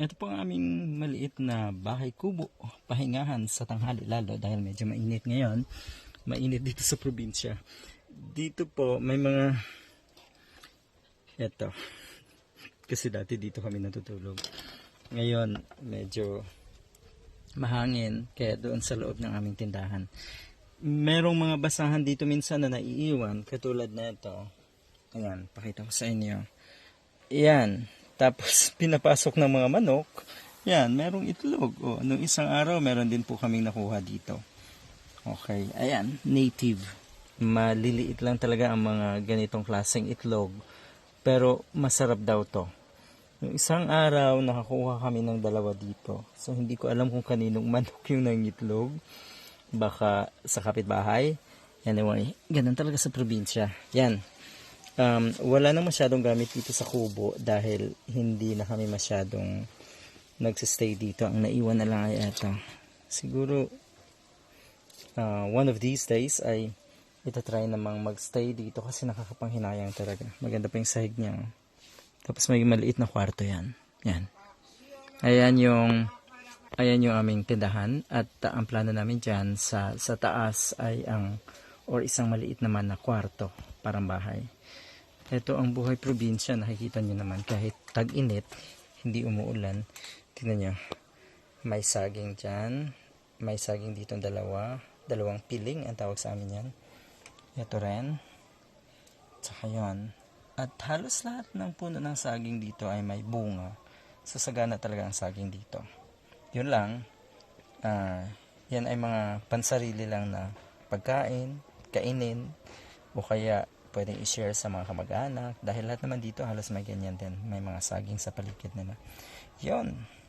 Ito po ang aming maliit na bahay kubo, pahingahan sa tanghali lalo dahil medyo mainit ngayon. Mainit dito sa probinsya. Dito po may mga eto. Kasi dati dito kami natutulog. Ngayon medyo mahangin kaya doon sa loob ng aming tindahan. Merong mga basahan dito minsan na naiiwan katulad na ito. Ayan, pakita ko sa inyo. Yan. Tapos, pinapasok ng mga manok. Yan, merong itlog. O, nung isang araw, meron din po kaming nakuha dito. Okay, ayan, native. Maliliit lang talaga ang mga ganitong klaseng itlog. Pero, masarap daw to. Nung isang araw, nakakuha kami ng dalawa dito. So, hindi ko alam kung kaninong manok yung nangitlog. Baka sa kapitbahay. Anyway, ganun talaga sa probinsya. Yan, um, wala na masyadong gamit dito sa kubo dahil hindi na kami masyadong nagsistay dito. Ang naiwan na lang ay ito. Siguro, uh, one of these days ay itatry namang magstay dito kasi nakakapanghinayang talaga. Maganda pa yung sahig niya. Tapos may maliit na kwarto yan. Yan. Ayan yung ayan yung aming tindahan at uh, ang plano namin dyan sa, sa taas ay ang or isang maliit naman na kwarto parang bahay. Ito ang buhay probinsya, nakikita nyo naman kahit tag-init, hindi umuulan. Tingnan nyo, may saging dyan, may saging dito dalawa, dalawang piling ang tawag sa amin yan. Ito rin, tsaka yun. At halos lahat ng puno ng saging dito ay may bunga. So sagana talaga ang saging dito. Yun lang, ah, yan ay mga pansarili lang na pagkain, kainin, o kaya pwedeng i-share sa mga kamag-anak. Dahil lahat naman dito halos may ganyan din. May mga saging sa paligid nila. Yon